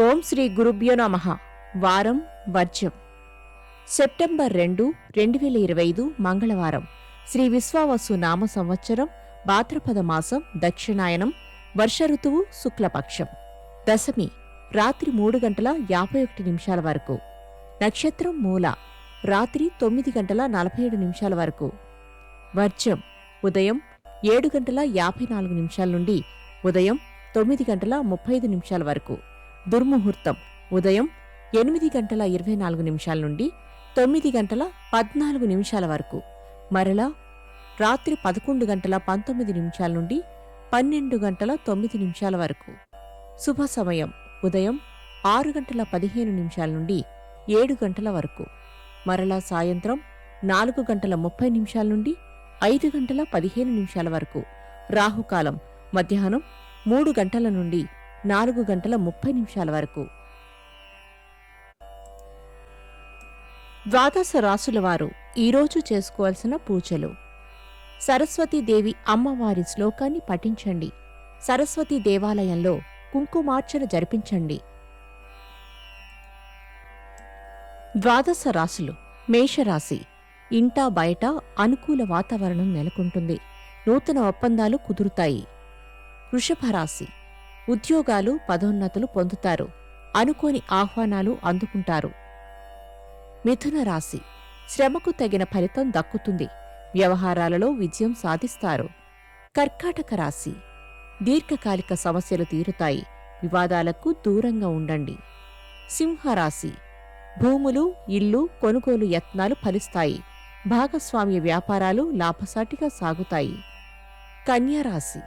ఓం శ్రీ గురుభ్యో నమ. వారం వర్జం సెప్టెంబర్ రెండు రెండు వేల ఇరవై ఐదు మంగళవారం. శ్రీ విశ్వావసు నామ సంవత్సరం భాద్రపద మాసం దక్షిణాయనం వర్ష ఋతువు శుక్లపక్షం. దశమి రాత్రి మూడు గంటల యాభై ఒకటి నిమిషాల వరకు. నక్షత్రం మూల రాత్రి తొమ్మిది గంటల నలభై ఏడు నిమిషాల వరకు. వర్జం ఉదయం ఏడు గంటల యాభై నాలుగు నిమిషాల నుండి ఉదయం తొమ్మిది గంటల ముప్పై ఐదు నిమిషాల వరకు. దుర్ముహూర్తం. ఉదయం ఎనిమిది గంటల ఇరవై నాలుగు నిమిషాల నుండి తొమ్మిది గంటల పద్నాలుగు నిమిషాల వరకు. మరలా రాత్రి పదకొండు గంటల పంతొమ్మిది నిమిషాల నుండి పన్నెండు గంటల తొమ్మిది నిమిషాల వరకు. శుభ సమయం. ఉదయం ఆరు గంటల పదిహేను నిమిషాల నుండి ఏడు గంటల వరకు. మరలా సాయంత్రం నాలుగు గంటల ముప్పై నిమిషాల నుండి ఐదు గంటల పదిహేను నిమిషాల వరకు. రాహుకాలం. మధ్యాహ్నం మూడు గంటల నుండి నాలుగు గంటల ముప్పై నిమిషాల వరకు. ద్వాదశ రాసుల వారు ఈరోజు చేసుకోవాల్సిన పూజలు. సరస్వతీదేవి అమ్మవారి శ్లోకాన్ని పఠించండి. సరస్వతీ దేవాలయంలో కుంకుమార్చన జరిపించండి. ద్వాదశ రాశులు మేషరాశి. ఇంటా బయట అనుకూల వాతావరణం నెలకొంటుంది. నూతన ఒప్పందాలు కుదురుతాయి. వృషభ రాశి ఉద్యోగాలు పదోన్నతులు పొందుతారు. అనుకోని ఆహ్వానాలు అందుకుంటారు. మిథున రాశి. శ్రమకు తగిన ఫలితం దక్కుతుంది. వ్యవహారాలలో విజయం సాధిస్తారు. కర్కాటక రాశి. దీర్ఘకాలిక సమస్యలు తీరుతాయి. వివాదాలకు దూరంగా ఉండండి. సింహరాశి. భూములు ఇల్లు కొనుగోలు యత్నాలు ఫలిస్తాయి. భాగస్వామ్య వ్యాపారాలు లాభసాటిగా సాగుతాయి. కన్యారాశి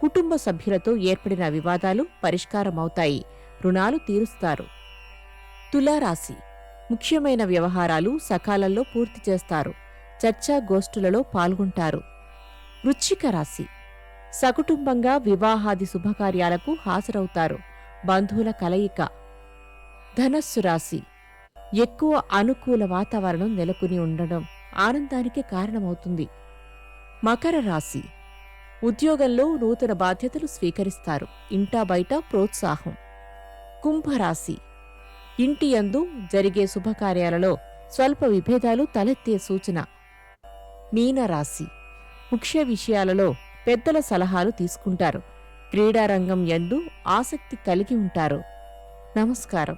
కుటుంబ సభ్యులతో ఏర్పడిన వివాదాలు పరిష్కారమవుతాయి. రుణాలు తీరుస్తారు. తులారాశి. ముఖ్యమైన వ్యవహారాలు సకాలంలో పూర్తి చేస్తారు. చర్చా గోష్ఠులలో పాల్గొంటారు. వృచ్చిక రాశి. సకుటుంబంగా వివాహాది శుభకార్యాలకు హాజరవుతారు. బంధువుల కలయిక. ధనస్సు రాశి. ఎక్కువ అనుకూల వాతావరణం నెలకొని ఉండడం ఆనందానికి కారణమవుతుంది. మకర రాశి. ఉద్యోగంలో నూతన బాధ్యతలు స్వీకరిస్తారు. ఇంటా బయట ప్రోత్సాహం. కుంభరాశి. ఇంటి యందు జరిగే శుభకార్యాలలో స్వల్ప విభేదాలు తలెత్తే సూచన. మీనరాశి. ముఖ్య విషయాలలో పెద్దల సలహాలు తీసుకుంటారు. క్రీడారంగం యందు ఆసక్తి కలిగి ఉంటారు. నమస్కారం.